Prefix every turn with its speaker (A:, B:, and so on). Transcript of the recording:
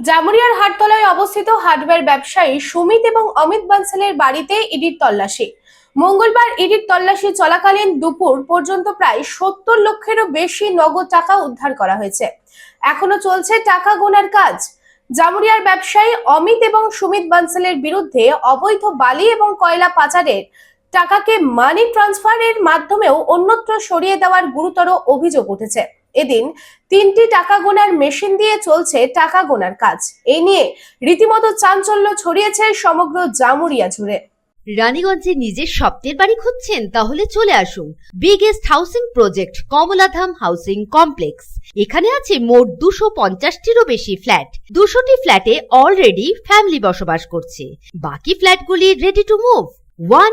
A: জামুরিয়ার হাটতলায় অবস্থিত হার্ডওয়্যার ব্যবসায়ী সুমিত এবং অমিত বানসালের বাড়িতে ইডির তল্লাশি। মঙ্গলবার ইডির তল্লাশি চলাকালীন দুপুর পর্যন্ত প্রায় সত্তর লক্ষেরও বেশি নগদ টাকা উদ্ধার করা হয়েছে। এখনও চলছে টাকা গোনার কাজ। জামুরিয়ার ব্যবসায়ী অমিত এবং সুমিত বানসালের বিরুদ্ধে অবৈধ বালি এবং কয়লা পাচারের টাকাকে মানি ট্রান্সফারের মাধ্যমেও অন্যত্র সরিয়ে দেওয়ার গুরুতর অভিযোগ উঠেছে। এদিন তিনটি টাকা গোনার মেশিন দিয়ে চলছে টাকা গোনার কাজ। এই নিয়ে রীতিমতো চাঞ্চল্য ছড়িয়েছে সমগ্র জামুরিয়া জুড়ে।
B: রানীগঞ্জে নিজের স্বপ্নের বাড়ি খুঁজছেন? তাহলে চলে আসুন। Biggest housing project Kamaladham housing complex এখানে আছে মোট দুশো পঞ্চাশটিরও বেশি ফ্ল্যাট দুশোটি ফ্ল্যাটে অলরেডি ফ্যামিলি বসবাস করছে। বাকি ফ্ল্যাটগুলি ready to move one